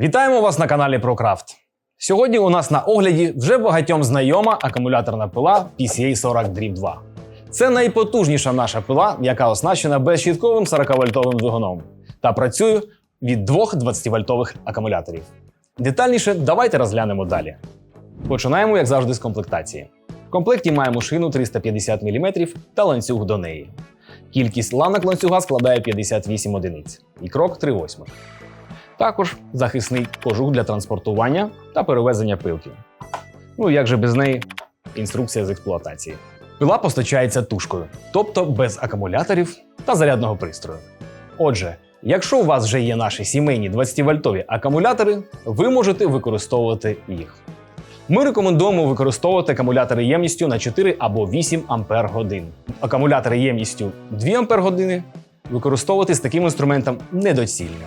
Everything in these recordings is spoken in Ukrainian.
Вітаємо вас на каналі ProCraft. Сьогодні у нас на огляді вже багатьом знайома акумуляторна пила PCA 40 Drip 2. Це найпотужніша наша пила, яка оснащена безщітковим 40-вольтовим двигуном та працює від двох 20-вольтових акумуляторів. Детальніше давайте розглянемо далі. Починаємо, як завжди, з комплектації. В комплекті маємо шину 350 мм та ланцюг до неї. Кількість ланок ланцюга складає 58 одиниць і крок 3 восьмих. Також захисний кожух для транспортування та перевезення пилки. Ну як же без неї інструкція з експлуатації. Пила постачається тушкою, тобто без акумуляторів та зарядного пристрою. Отже, якщо у вас вже є наші сімейні 20-вольтові акумулятори, ви можете використовувати їх. Ми рекомендуємо використовувати акумулятори ємністю на 4 або 8 Ампер годин. Акумулятори ємністю 2 Ампер години використовувати з таким інструментом недоцільно.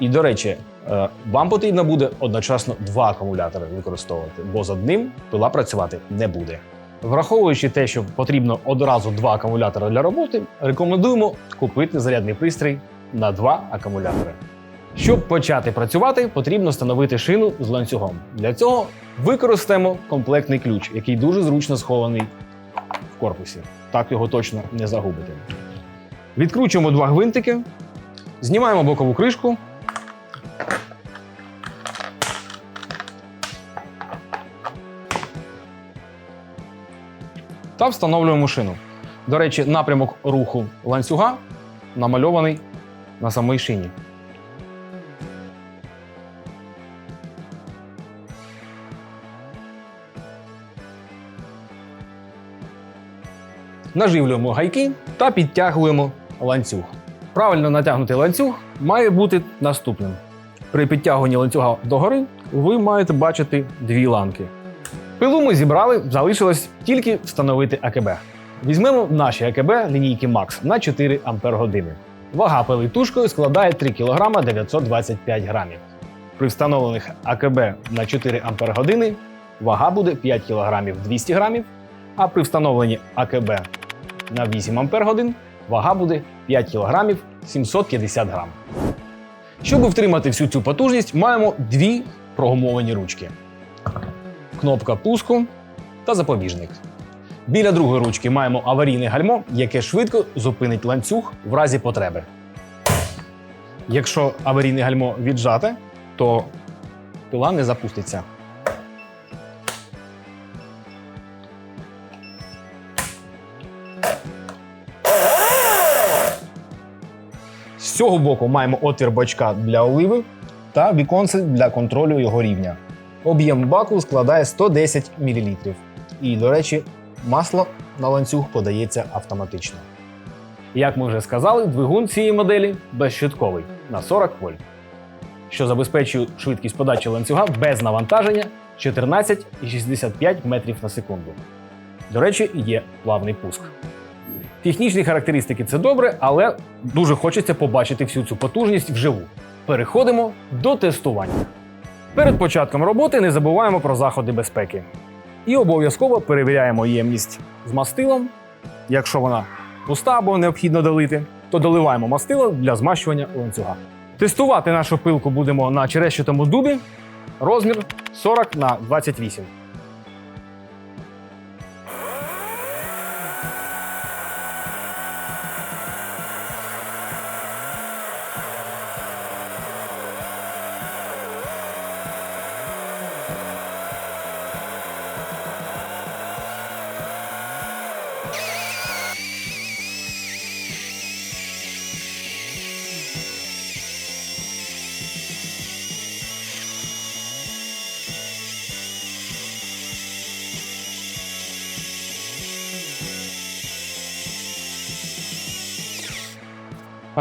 І до речі, е, вам потрібно буде одночасно два акумулятори використовувати, бо з одним пила працювати не буде. Враховуючи те, що потрібно одразу два акумулятори для роботи, рекомендуємо купити зарядний пристрій на два акумулятори. Щоб почати працювати, потрібно встановити шину з ланцюгом. Для цього використаємо комплектний ключ, який дуже зручно схований в корпусі. Так його точно не загубите. Відкручуємо два гвинтики, знімаємо бокову кришку. Та встановлюємо шину. До речі, напрямок руху ланцюга намальований на самій шині. Наживлюємо гайки та підтягуємо ланцюг. Правильно натягнутий ланцюг має бути наступним. При підтягуванні ланцюга догори ви маєте бачити дві ланки. Пилу ми зібрали, залишилось тільки встановити АКБ. Візьмемо наші АКБ лінійки Max на 4 Ампер години. Вага пили тушкою складає 3 кг 925 грамів. При встановлених АКБ на 4 Ампер години вага буде 5 кг 200 грамів, а при встановленні АКБ на 8 Ампер годин вага буде 5 кг 750 грам. Щоб втримати всю цю потужність, маємо дві прогумовані ручки кнопка пуску та запобіжник. Біля другої ручки маємо аварійне гальмо, яке швидко зупинить ланцюг в разі потреби. Якщо аварійне гальмо віджате, то пила не запуститься. З цього боку маємо отвір бачка для оливи та віконце для контролю його рівня. Об'єм баку складає 110 мл. І, до речі, масло на ланцюг подається автоматично. Як ми вже сказали, двигун цієї моделі безщитковий на 40 вольт, що забезпечує швидкість подачі ланцюга без навантаження 14,65 метрів на секунду. До речі, є плавний пуск. Технічні характеристики це добре, але дуже хочеться побачити всю цю потужність вживу. Переходимо до тестування. Перед початком роботи не забуваємо про заходи безпеки. І обов'язково перевіряємо ємність з мастилом. Якщо вона пуста або необхідно долити, то доливаємо мастило для змащування ланцюга. Тестувати нашу пилку будемо на черещатому дубі. Розмір 40 на 28.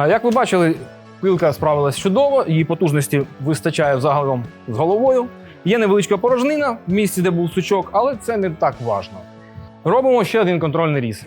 Як ви бачили, пилка справилась чудово, її потужності вистачає взагалом з головою. Є невеличка порожнина в місці, де був сучок, але це не так важно. Робимо ще один контрольний різ.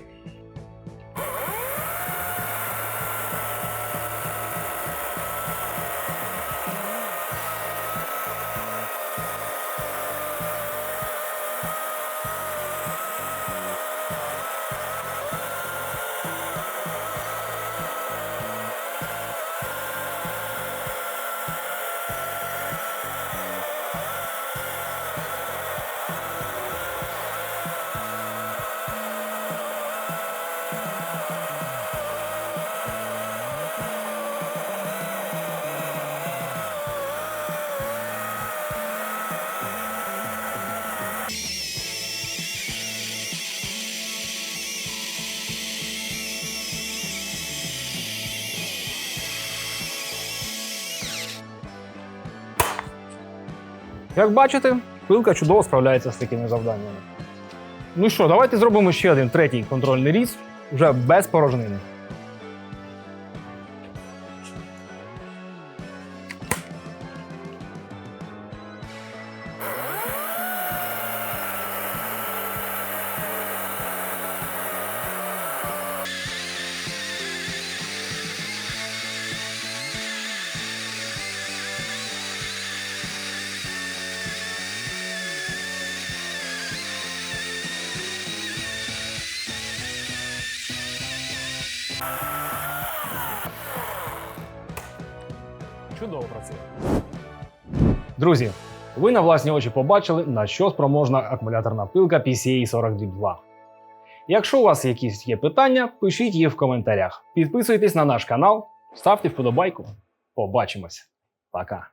Як бачите, пилка чудово справляється з такими завданнями. Ну що, давайте зробимо ще один третій контрольний різ вже без порожнини. Чудово працює. Друзі, ви на власні очі побачили, на що спроможна акумуляторна пилка PCA 42 Якщо у вас якісь є питання, пишіть їх в коментарях. Підписуйтесь на наш канал, ставте вподобайку. Побачимось. Пока.